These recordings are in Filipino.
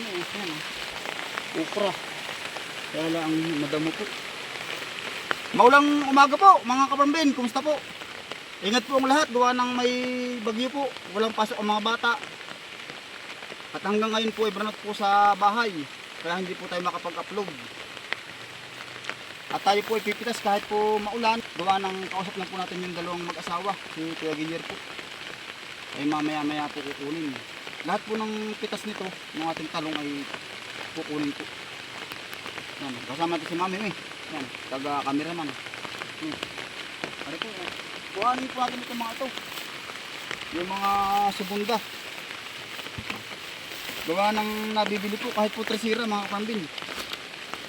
dami eh. Yan, oh. Ukra. Kaya lang madamo po. Maulang umaga po, mga kapambin. Kumusta po? Ingat po ang lahat. Gawa ng may bagyo po. Walang pasok ang mga bata. At hanggang ngayon po, ibranot po sa bahay. Kaya hindi po tayo makapag-upload. At tayo po ipipitas kahit po maulan. Gawa ng kausap lang po natin yung dalawang mag-asawa. Si Kuya Gilier po. Ay mamaya maya po kukunin. Lahat po ng pitas nito, ng ating talong ay kukunin po. Yan, kasama natin si Mami eh. Yan, taga cameraman. Hmm. Ano po, eh. kuhanin po natin itong mga ito. Yung mga subunda. Gawa ng nabibili po kahit po tresira mga kapambin.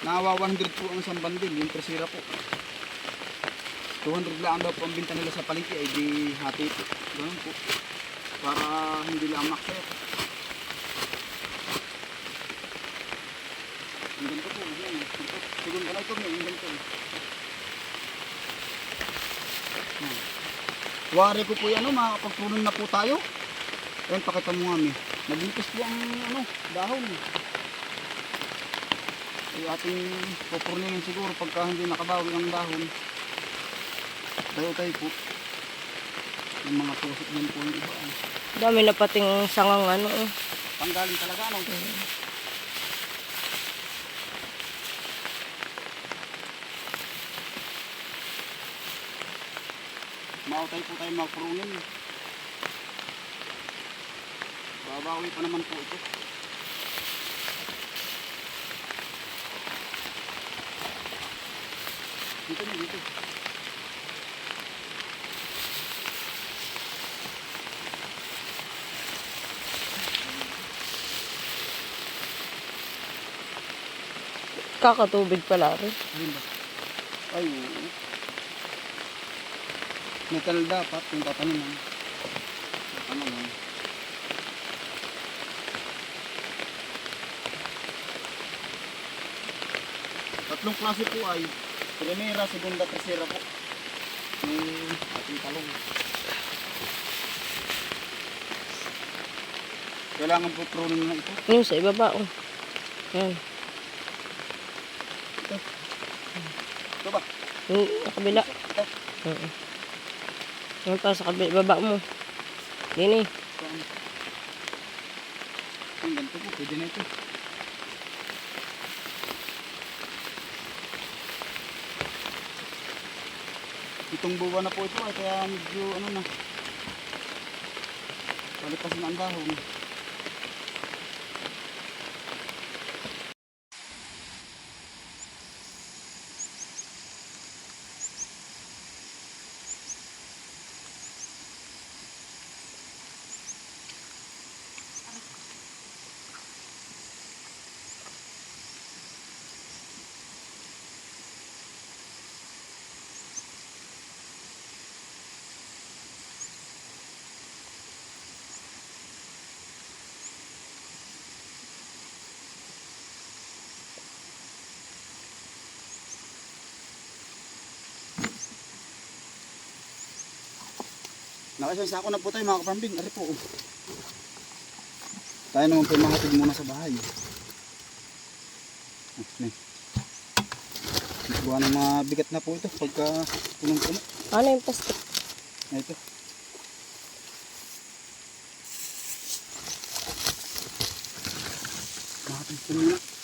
Nawa 100 po ang isang bandil, yung tresira po. 200 lang daw po ang binta nila sa palengke ay di hati po. Ganun po. Para hindi lang maksaya ganito po. Yan. Ka na ito. May ganito. Yan. Wari ko po yan. Ano, makakapagpunan na po tayo. Ayan, pakita mo nga mi. Naglipas po ang ano, dahon. Ay ating pupurnihin siguro pagka hindi nakabawi ang dahon. Tayo-tayo po. Yung mga tusok din po yung iba. Ano. Dami na pating sangang ano. eh. Panggaling talaga ano. Mautay po tayo magpurungin. Babawi pa naman po ito. Dito na dito. Kakatubig pala rin. Ay, Metal dapat yung tataniman. Tataniman. Tatlong klase po ay primera, segunda, tercera po. Yung ating talong. Kailangan po pruning na ito. Yung sa ibaba. Oh. Yan. Ito ba? Yung sa kabila. Ito. Oo. Yan pa sa kabila. Baba mo. Dini. Ang... Ganito po, pwede na ito. Itong buwan na po ito ay kaya medyo ano na. Palipas na ang dahon. Nakasang sako na po tayo mga kapambing. Ari po. oh. Tayo naman po mahatid muna sa bahay. Okay. Buwan ng mga bigat na po ito pagka punong-puno. Ano yung plastic? Ito. Mahatid po muna.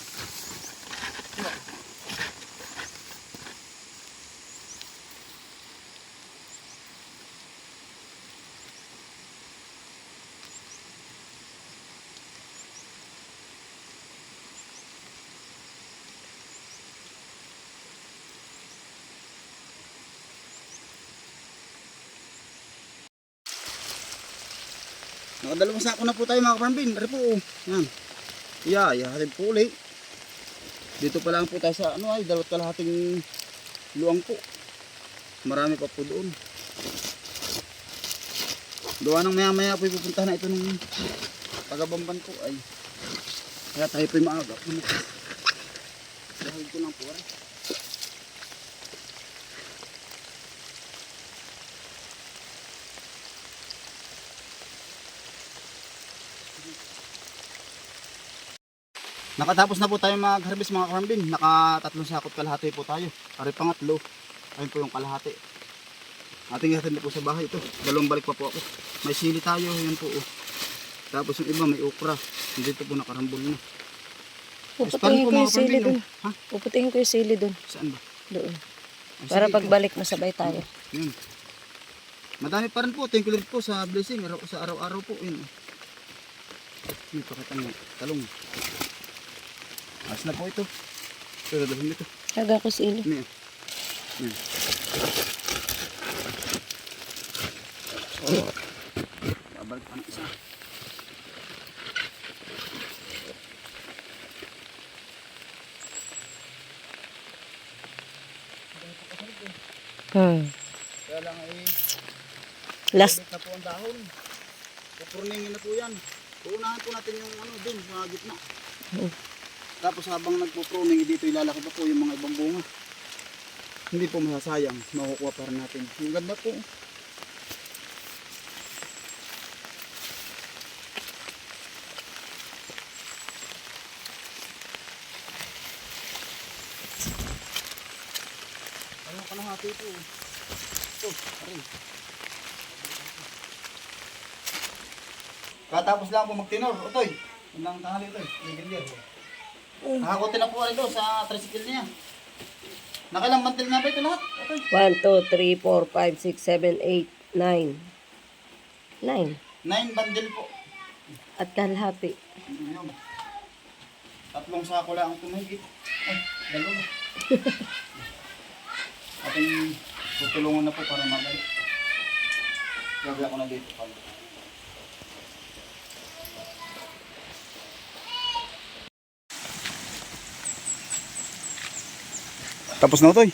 Nakadalawang sako na po tayo mga kapambin. Ari po. oh. Yan. Yeah, ihahatid po ulit. Dito pa lang po tayo sa ano ay dalawat kalahating luang po. Marami pa po doon. Gawa ng maya maya po pupunta na ito ng tagabamban ko ay kaya tayo po maaga. Dahil ko lang po ay. Nakatapos na po tayo mag-harvest mga karambin. Nakatatlong sakot kalahati po tayo. Pare pangatlo. Ayun po yung kalahati. Ating hatid na po sa bahay ito. Dalawang balik pa po ako. May sili tayo. Yan po. Oh. Tapos yung iba may okra. Dito po nakarambol na. Puputingin po, ko yung sili oh. Ha? Puputingin ko yung sili dun. Saan ba? Doon. Ay, Para pagbalik masabay tayo. Yun. Madami pa rin po. Thank you po sa blessing. Araw, sa araw-araw po. Yun. Yun, pakita mo. Talong. Ayos na po ito. Pero dahil ito. Haga ko sili. Ano yan? Yan. Oh. Babalik pa ng isa. Hmm. Kaya lang ay Last. Balik na po ang dahon. Pupurningin na po yan. Uunahan po natin yung ano dun sa gitna. Hmm. Tapos habang nagpupruning, dito ilalaki pa po yung mga ibang bunga. Hindi po masasayang. Makukuha pa rin natin. Yung ganda po. Ano ka na hati po. Ito, aray. Katapos lang po magtinor, utoy. Yun lang tanghali utoy, ligilyer. Nakakutin na po rin doon sa tricycle niya. Nakailang mantil nga ba ito lahat? Utoy. 1, 2, 3, 4, 5, 6, 7, 8, 9. 9. Nine bandil po. At kalahati. Tatlong sako lang ang tumigit. Ay, dalawa. Ating tutulungan na po para mabalik. Gabi ako na dito. pala. Tapos na Utoy.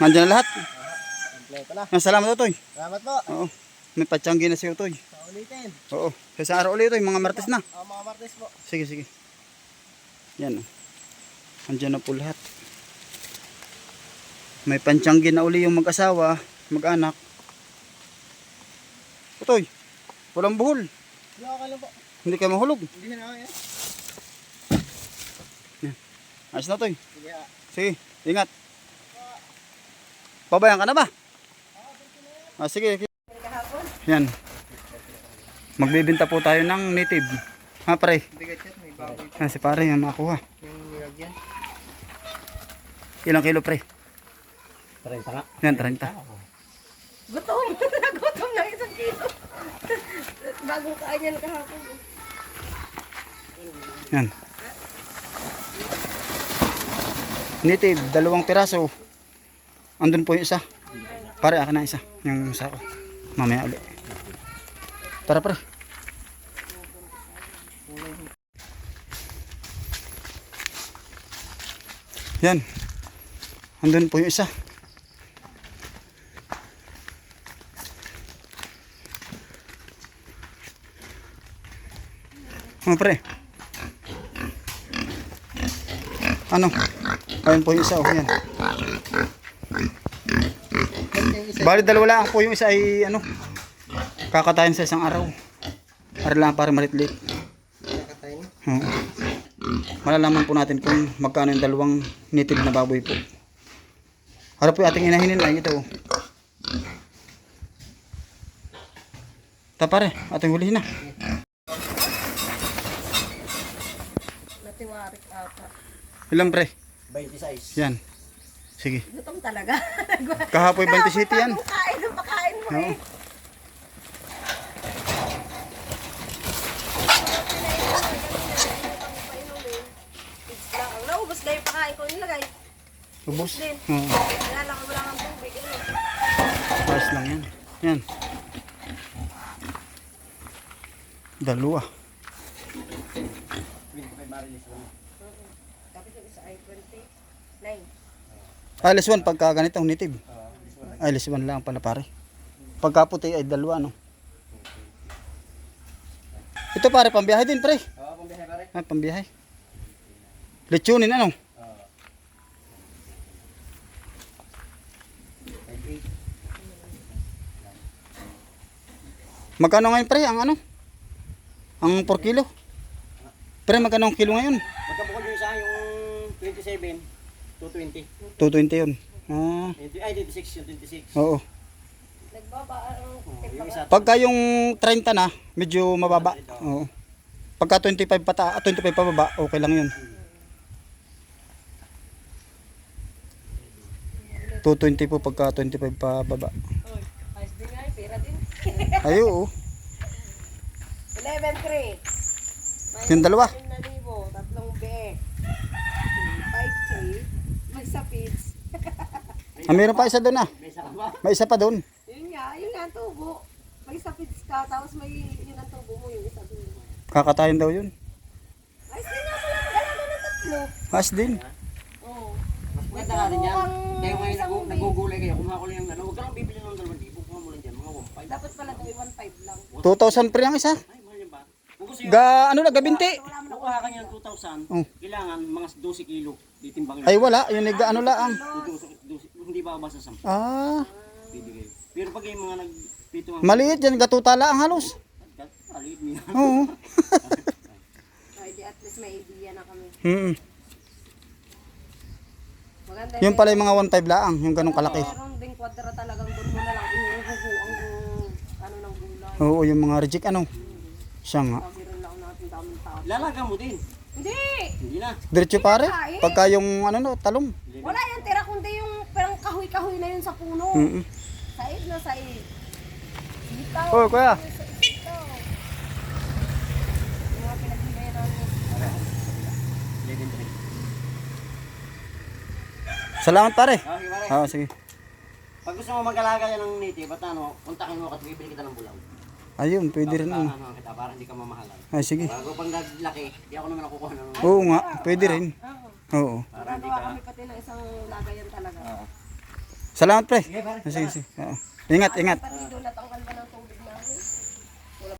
Nandiyan na lahat. Kompleto na. Salamat Utoy. Salamat po. Oo. May patsanggi na si Utoy. Sa ulitin. Oo. Sa araw ulit Utoy, mga martes na. Ang mga martes po. Sige, sige. Yan. oh. Andiyan na po lahat. May pantsanggi na uli yung mag-asawa, mag-anak. Utoy, walang buhol. Hindi ako lang po. Hindi kayo mahulog. Hindi na ako yan. Ayos na, Toy. Sige ah. Sige, ingat. Pabayan ka na ba? Ah, sige. Yan. Magbibinta po tayo ng native. Ha, pare. Baboy. Yan, si pare, yan nilagyan. Ilang kilo, pre? 30 nga. Yan, 30. Gutom! Nagutom ng isang kilo. Bagong kain yan kahapon. Yan. Native, dalawang piraso. Andun po yung isa. Pare, akin na isa. Yung isa ko. Mamaya ulit. Tara, pare. Yan. Andun po yung isa. Ano, pre? Ano? Ayun po yung isa. Oh, yan. Bali dalawa lang po yung isa ay ano kakatayin sa isang araw. Para lang para malit-lit. Nakatayin. Oo. Malalaman po natin kung magkano yung dalawang native na baboy po. Harap po yung ating inahinin ay ito. oh. Ta pare, ating hulihin na. Ilang pre? 26. Yan. Sige. Gutom talaga. Kahapoy 27 yan. Kain ng pakain mo Oo. eh. Lang, naubos na yung pakain ko nilagay. Ubus. Din. Oo. Wala lang wala kang tubig. Ano? Lang yan. Yan. Dalawa. Tapos yung isa ay 29. Ah, less one pagka ganitong native. Ay, less one lang pala pare. Pagka puti ay dalawa, no? Ito pare, pambiyahe din pre. Oo, kung bihay pare. Ah, pambiyahe. Lechonin, ano? Magkano ngayon pre, ang ano? Ang 4 kilo? Pre, magkano ang kilo ngayon? Magka 27, 220. 220 yun. Ah, 20 Ay, 26 yung 26. oo. Oh. Pagka yung 30 na, medyo mababa. Oo. Pagka 25 pata, ah, 25 pababa, okay lang yun. 220 po pagka 25 pababa. Oy, ayos din nga, eh, pera din. Ay, oo. 11-3. Yung dalawa? na libo, tatlong be. 5K. May sapids. Ah, meron pa isa doon ah. May isa? May pa doon. Yun nga, yun nga ang tubo. May sapids ka, tapos may yun ang tubo mo, yung isa doon. Kakatayin daw yun. Ayos din nga pala, dalawa na tatlo. Mas din. Oo. Mas maganda nga rin yan. Kayo ngayon nagu- nagugulay kayo. Kumuha ko lang yung ano. Huwag ka lang bibili ng 2,000. Kumuha mo lang dyan. Mga 1,500. Dapat pala daw 1.5 lang. 2,000 pre ang isa. Ay, mahal yan ba? Kung gusto yun, Ga, ano na, gabinti. Kukuha ka niya ng 2,000. Oh. Kailangan mga 12 kilo. Ditimbangin. Ay wala, yun nag ano lang. 12, 12, hindi ba basta 10? Ah, Bibigay. Pero pag yung mga nagpito ang maliit yan, gatutala ang halos. Aliit niya. Oo. Ay, di at least may idea na kami. Mm. Maganda Yung pala yung mga 1.5 laang, yung ganong kalaki. Meron ding kwadra talagang doon mo na lang inuuho ang ano ng gulay. Oo, yung mga reject ano. Siya nga. Sabi rin lang natin daming tao. Lalaga mo din. Hindi! Hindi na. Diretso pare. Pagka yung ano no, talong. Wala yan tira kundi yung parang kahoy-kahoy na yun sa puno. Mm. Said na said. Sitaw. Oh, kuya. Sitaw. Yung mga pinagbibigay namin. 11 Salamat pare. Okay, pare. Oo, sige. Pag gusto mo mag-alaga yan ng native, at ano, kontakin mo at bibili kita ng bulaw. Ayun, pwede rin ano. Ano kita, para hindi ka mamahalan. Ay, sige. Bago pang naglaki, di ako naman nakukuha ng... Oo nga, pwede rin. Oo. Oo. Para hindi ka... kami pati ng isang lagayan talaga. Oo. Salamat pre. Sige, pare. Ah, Sige, sige. Oo. Ingat, ingat. Pati doon natanggal ba ng tubig?